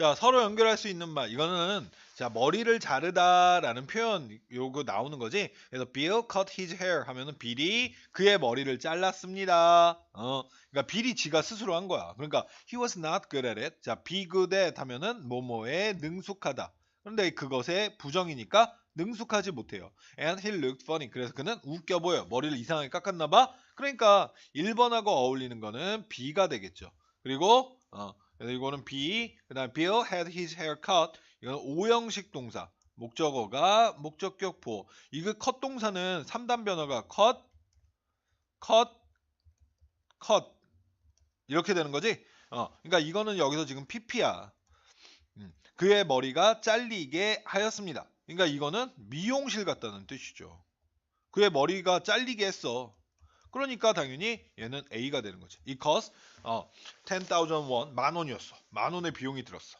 자, 서로 연결할 수 있는 말. 이거는 자, 머리를 자르다라는 표현 요거 나오는 거지. 그래서 Bill cut his hair 하면은 빌이 그의 머리를 잘랐습니다. 어. 그러니까 빌이 지가 스스로 한 거야. 그러니까 he was not good at it. 자, be good at 하면은 뭐뭐에 능숙하다. 그런데 그것의 부정이니까 능숙하지 못해요. And he looked funny. 그래서 그는 웃겨 보여. 머리를 이상하게 깎았나 봐. 그러니까 1번하고 어울리는 거는 B가 되겠죠. 그리고 어, 그래서 이거는 B. 그다음 Bill had his hair cut. 이건 오형식 동사. 목적어가 목적격 보. 이거 컷 동사는 3단 변화가 cut, cut, cut 이렇게 되는 거지. 어, 그러니까 이거는 여기서 지금 PP야. 음, 그의 머리가 잘리게 하였습니다. 그러니까 이거는 미용실 갔다는 뜻이죠. 그의 머리가 잘리게 했어. 그러니까 당연히 얘는 A가 되는 거지. 이 cost 어, 10,000 won 만 원이었어. 만 원의 비용이 들었어.